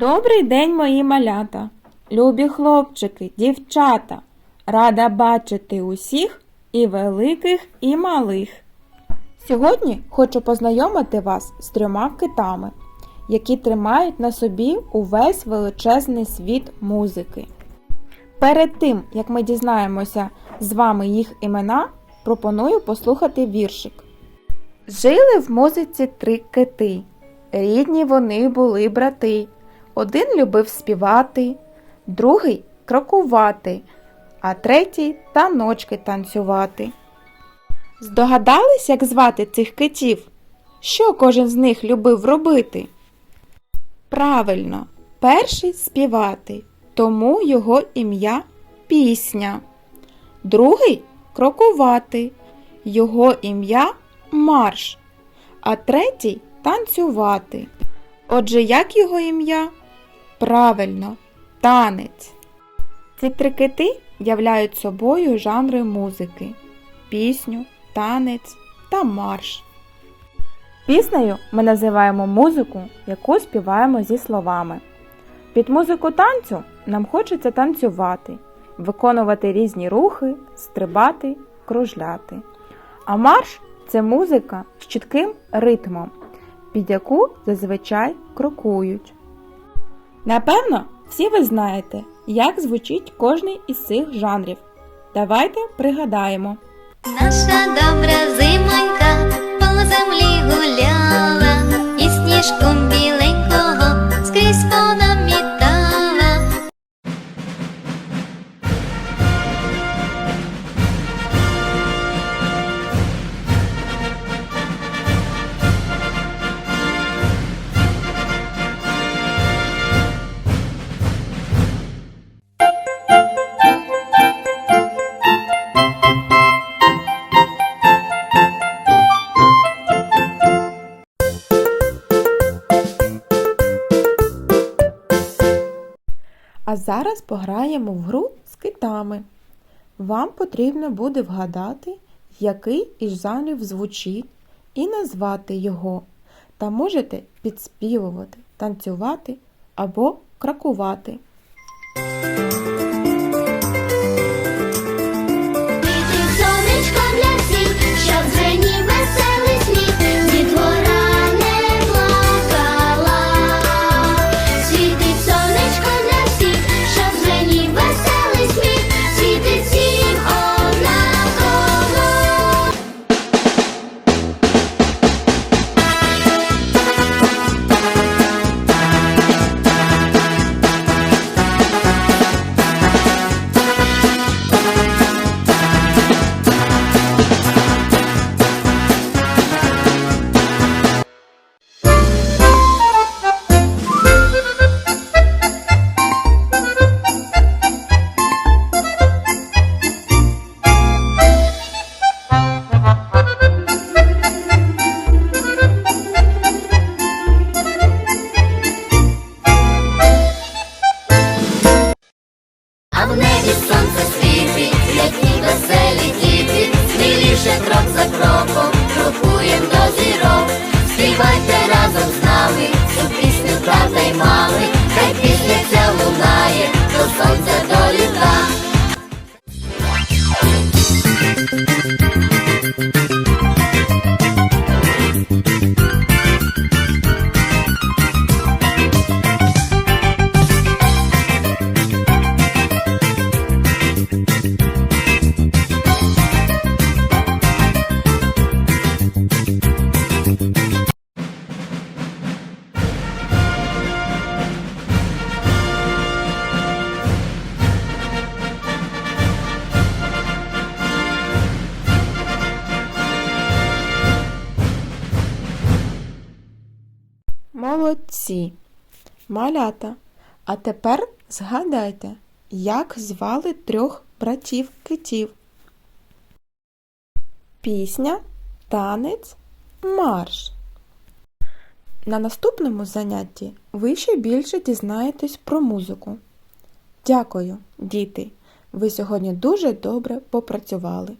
Добрий день, мої малята, любі хлопчики, дівчата. Рада бачити усіх і великих, і малих. Сьогодні хочу познайомити вас з трьома китами, які тримають на собі увесь величезний світ музики. Перед тим, як ми дізнаємося з вами їх імена, пропоную послухати віршик. Жили в музиці три кити. Рідні вони були брати. Один любив співати, другий крокувати, а третій таночки танцювати. Здогадались, як звати цих китів? Що кожен з них любив робити? Правильно, перший співати, тому його ім'я пісня. Другий крокувати, його ім'я марш, а третій танцювати. Отже, як його ім'я? Правильно, танець. Ці три кити являють собою жанри музики пісню, танець та марш. Піснею ми називаємо музику, яку співаємо зі словами. Під музику танцю нам хочеться танцювати, виконувати різні рухи, стрибати, кружляти. А марш це музика з чітким ритмом, під яку зазвичай крокують. Напевно, всі ви знаєте, як звучить кожний із цих жанрів. Давайте пригадаємо. Наша добра зимонька по землі гуляла, і сніжком А зараз пограємо в гру з китами. Вам потрібно буде вгадати, який із жанрів звучить, і назвати його. Та можете підспівувати, танцювати або кракувати. Молодці! Малята. А тепер згадайте, як звали трьох братів китів. Пісня, танець, марш. На наступному занятті ви ще більше дізнаєтесь про музику. Дякую, діти! Ви сьогодні дуже добре попрацювали.